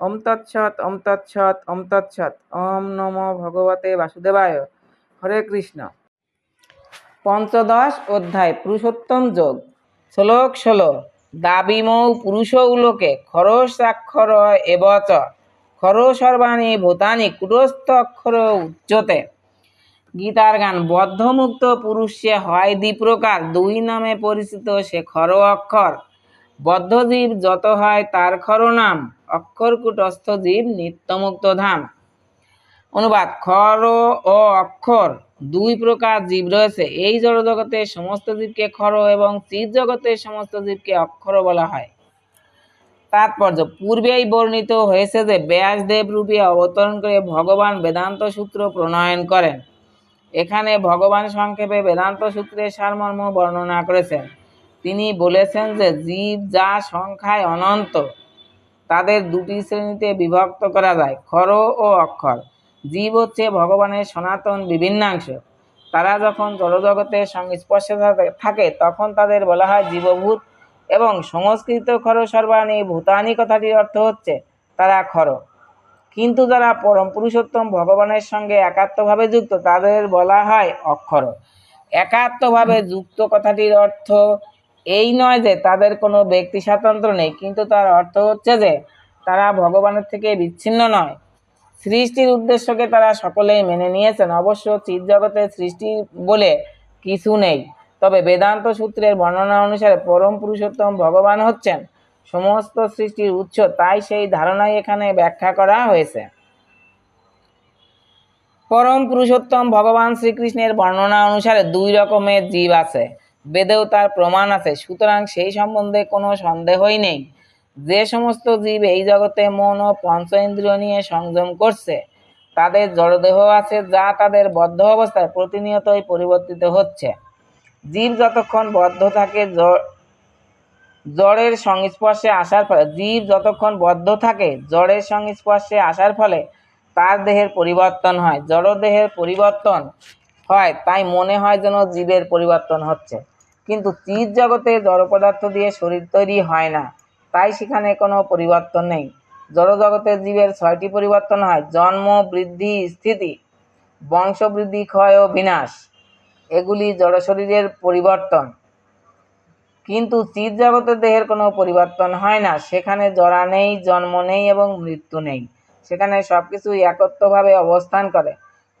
ওম তৎসৎ ওম তৎসৎ, ওম নমো ভগবতে বাসুদেবায়। হরে কৃষ্ণ। পঞ্চদশ অধ্যায়, পুরুষোত্তম যোগ। শ্লোক ষোলো দাবিমৌ পুরুষৌলোকে খরসাক্ষর এবচ। খর সর্বাণী ভূতানি কুটস্থ অক্ষর উচ্চতে। গীতার গান, বদ্ধমুক্ত পুরুষ হয় দ্বিপ্রকার। দুই নামে পরিচিত সে খর অক্ষর। বদ্ধজীব যত হয় তার খর নাম অক্ষর কুটস্থ জীব নিত্যমুক্ত ধাম। অনুবাদ, খর ও অক্ষর, দুই প্রকার জীব রয়েছে। এই জড়জগতে সমস্ত জীবকে খর এবং চিৎ জগতে সমস্ত জীবকে অক্ষর বলা হয়। তাৎপর্য, পূর্বেই বর্ণিত হয়েছে যে ব্যাসদেব রূপে অবতরণ করে ভগবান বেদান্ত সূত্র প্রণয়ন করেন। এখানে ভগবান সংক্ষেপে বেদান্ত সূত্রের সারমর্ম বর্ণনা করেছেন। তিনি বলেছেন যে জীব যা সংখ্যায় অনন্ত, তাদের দুটি শ্রেণীতে বিভক্ত করা যায়, খর ও অক্ষর। জীব হচ্ছে ভগবানের সনাতন বিভিন্নাংশ। তারা যখন জড়জগতের সংস্পর্শে থাকে তখন তাদের বলা হয় জীবভূত এবং সংস্কৃত খর সর্বাণী ভূতানি কথাটির অর্থ হচ্ছে তারা খর। কিন্তু যারা পরম পুরুষোত্তম ভগবানের সঙ্গে একাত্মভাবে যুক্ত, তাদের বলা হয় অক্ষর। একাত্মভাবে যুক্ত কথাটির অর্থ এই নয় যে তাদের কোনো ব্যক্তি স্বাতন্ত্র নেই, কিন্তু তার অর্থ হচ্ছে যে তারা ভগবানের থেকে বিচ্ছিন্ন নয়। সৃষ্টির উদ্দেশ্যকে তারা সকলেই মেনে নিয়েছেন। অবশ্য জগতে সৃষ্টি বলে কিছু নেই। তবে বেদান্ত সূত্রের বর্ণনা অনুসারে পরম পুরুষোত্তম ভগবান হচ্ছেন সমস্ত সৃষ্টির উৎস, তাই সেই ধারণাই এখানে ব্যাখ্যা করা হয়েছে। পরম পুরুষোত্তম ভগবান শ্রীকৃষ্ণের বর্ণনা অনুসারে দুই রকমের জীব আছে। বেদেও তার প্রমাণ আছে। সুতরাং সেই সম্বন্ধে কোনো সন্দেহই নেই। যে সমস্ত জীব এই জগতে মন ও পঞ্চ ইন্দ্রিয় নিয়ে সংযম করছে, তাদের জড়দেহ আছে যা তাদের বদ্ধ অবস্থায় প্রতিনিয়তই পরিবর্তিত হচ্ছে। জীব যতক্ষণ বদ্ধ থাকে জড়ের সংস্পর্শে আসার ফলে, জীব যতক্ষণ বদ্ধ থাকে, জড়ের সংস্পর্শে আসার ফলে তার দেহের পরিবর্তন হয়। জড়দেহের পরিবর্তন হয়, তাই মনে হয় যেন জীবের পরিবর্তন হচ্ছে। কিন্তু চিৎ জগতে জড় পদার্থ দিয়ে শরীর তৈরি হয় না। তাই সেখানে কোনো পরিবর্তন নেই। জড়জগতের জীবের ছয়টি পরিবর্তন হয়, জন্ম, বৃদ্ধি, স্থিতি, বংশবৃদ্ধি, ক্ষয় ও বিনাশ। এগুলি জড় শরীরের পরিবর্তন। কিন্তু চিৎ জগতের দেহের কোনো পরিবর্তন হয় না। সেখানে জরা নেই, জন্ম নেই এবং মৃত্যু নেই। সেখানে সব কিছুই একত্রভাবে অবস্থান করে।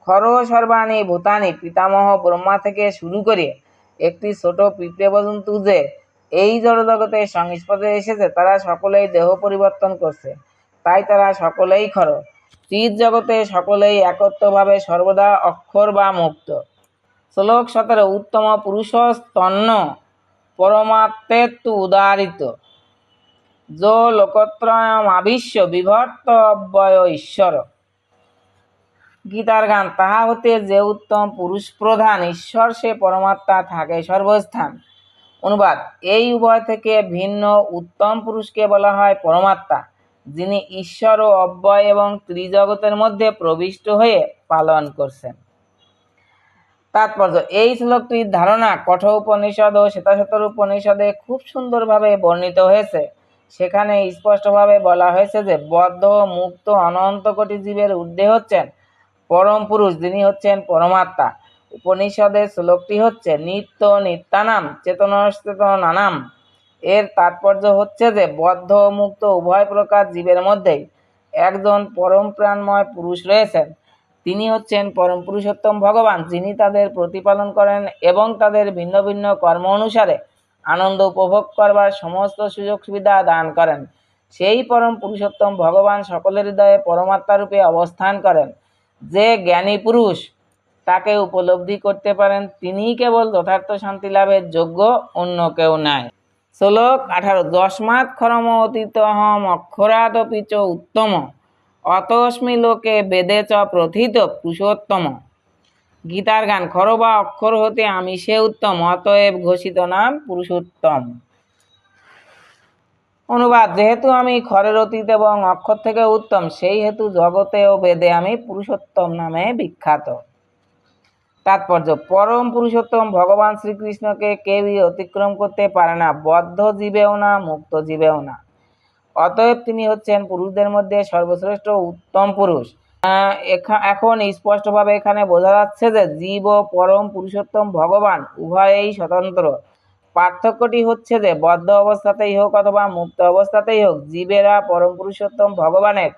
খর, সর্বাণী ভূতানি পিতামহ, ব্রহ্মা থেকে শুরু করে একটি ছোট পিঁপড়ে পর্যন্ত যে এই জড়জগতে সংস্পর্শে এসেছে, তারা সকলেই দেহ পরিবর্তন করছে। তাই তারা সকলেই খর। চিৎ জগতে সকলেই একত্রভাবে সর্বদা অক্ষর বা মুক্ত। শ্লোক সতেরো, উত্তম পুরুষ স্তন্য পরমাত্মেত্তু উদারিত। যো লোকত্রয়ম আবিশ্ব বিভর্ত অব্যয় ঈশ্বর। গীতার গান, তাহা হতে যে উত্তম পুরুষ প্রধান, ঈশ্বর সে পরমাত্মা থাকে সর্বস্থান। অনুবাদ, এই উভয় থেকে ভিন্ন উত্তম পুরুষকে বলা হয় পরমাত্মা, যিনি ঈশ্বর ও অব্যয় এবং ত্রিজগতের মধ্যে প্রবিষ্ট হয়ে পালন করছেন। তাৎপর্য, এই শ্লোকটির ধারণা কঠোর উপনিষদ ও শ্বেতাশতর উপনিষদে খুব সুন্দরভাবে বর্ণিত হয়েছে। সেখানে স্পষ্টভাবে বলা হয়েছে যে বদ্ধ, মুক্ত, অনন্ত কোটি জীবের ঊর্ধ্বে হচ্ছেন পরম পুরুষ, যিনি হচ্ছেন পরমাত্মা। উপনিষদের শ্লোকটি হচ্ছে, নিত্য নিত্যানাম চেতনচেতনানাম এর তাৎপর্য হচ্ছে যে, বদ্ধ মুক্ত উভয় প্রকার জীবের মধ্যেই একজন পরম প্রাণময় পুরুষ রয়েছেন। তিনি হচ্ছেন পরম পুরুষোত্তম ভগবান, যিনি তাদের প্রতিপালন করেন এবং তাদের ভিন্ন ভিন্ন কর্ম অনুসারে আনন্দ উপভোগ করবার সমস্ত সুযোগ সুবিধা দান করেন। সেই পরম পুরুষোত্তম ভগবান সকলের হৃদয়ে পরমাত্মা রূপে অবস্থান করেন। যে জ্ঞানী পুরুষ তাকে উপলব্ধি করতে পারেন, তিনিই কেবল যথার্থ শান্তি লাভের যোগ্য, অন্য কেউ নাই। শ্লোক আঠারো যস্মাৎ খরম অতীতহম অক্ষরাদপি চ উত্তম, অতস্মি লোকে বেদে চ প্রথিত পুরুষোত্তম। গীতার গান, খর বা অক্ষর হতে আমি সে উত্তম, অতএব ঘোষিত নাম পুরুষোত্তম। অনুবাদ, যেহেতু আমি খরের অতীত এবং অক্ষর থেকে উত্তম, সেই হেতু জগতে ও বেদে আমি পুরুষোত্তম নামে বিখ্যাত। তাৎপর্য, পরম পুরুষোত্তম ভগবান শ্রীকৃষ্ণকে কেউই অতিক্রম করতে পারে না, বদ্ধ জীবেও না, মুক্ত জীবেও না। অতএব তিনি হচ্ছেন পুরুষদের মধ্যে সর্বশ্রেষ্ঠ উত্তম পুরুষ। এখা- এখন স্পষ্টভাবে এখানে বোঝা যাচ্ছে যে জীব ও পরম পুরুষোত্তম ভগবান উভয়েই স্বতন্ত্র। পার্থক্যটি হচ্ছে যে বদ্ধ অবস্থাতেই হোক অথবা মুক্ত অবস্থাতেই হোক, জীবেরা পরম পুরুষোত্তম ভগবানের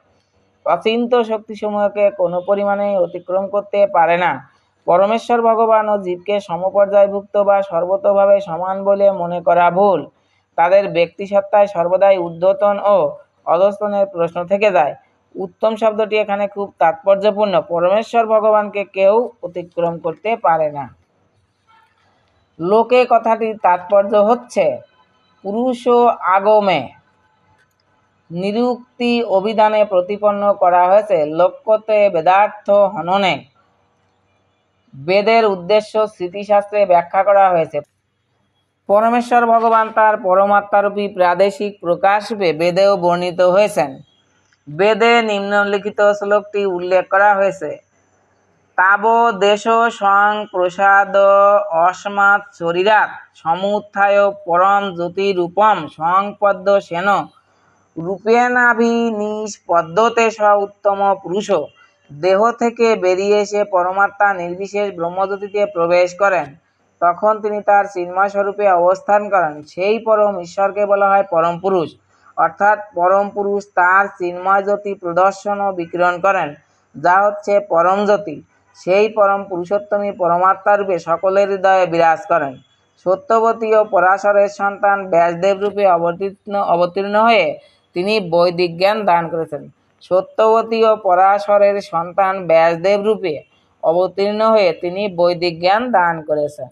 অচিন্ত শক্তিসমূহকে কোনো পরিমাণে অতিক্রম করতে পারে না। পরমেশ্বর ভগবান ও জীবকে সমপর্যায়ভুক্ত বা সর্বতোভাবে সমান বলে মনে করা ভুল। তাদের ব্যক্তিসত্তায় সর্বদাই ঊর্ধ্বতন ও অধস্তনের প্রশ্ন থেকে যায়। উত্তম শব্দটি এখানে খুব তাৎপর্যপূর্ণ। পরমেশ্বর ভগবানকে কেউ অতিক্রম করতে পারে না। লোকে কথাটির তাৎপর্য হচ্ছে পুরুষ আগমে। নিরুক্তি অভিধানে প্রতিপন্ন করা হয়েছে লক্ষ্যতে বেদার্থ হননে। বেদের উদ্দেশ্য স্মৃতিশাস্ত্রে ব্যাখ্যা করা হয়েছে। পরমেশ্বর ভগবান তার পরমাত্মারূপী প্রাদেশিক প্রকাশরূপে বেদেও বর্ণিত হয়েছেন। বেদে নিম্নলিখিত শ্লোকটি উল্লেখ করা হয়েছে তাব দেশ সং প্রসাদ অস্মাৎ শরীরাৎ সমুত্থায় পরম জ্যোতিরূপম সংপদ্য সেন রূপেণাভিনিষ্পদ্যতে স উত্তম পুরুষ। দেহ থেকে বেরিয়ে এসে পরমাত্মা নির্বিশেষ ব্রহ্মজ্যোতিতে প্রবেশ করেন। তখন তিনি তার চিন্ময় স্বরূপে অবস্থান করেন। সেই পরম ঈশ্বরকে বলা হয় পরম পুরুষ। অর্থাৎ পরম পুরুষ তার চিন্ময় জ্যোতি প্রদর্শন ও বিকিরণ করেন, যা হচ্ছে পরম জ্যোতি। সেই পরম পুরুষোত্তমী পরমাত্মা রূপে সকলের হৃদয়ে বিরাজ করেন। সত্যবতী ও পরাশরের সন্তান ব্যাসদেব রূপে অবতীর্ণ অবতীর্ণ হয়ে তিনি বৈদিক জ্ঞান দান করেছেন। সত্যবতী ও পরাশরের সন্তান ব্যাসদেব রূপে অবতীর্ণ হয়ে তিনি বৈদিক জ্ঞান দান করেছেন।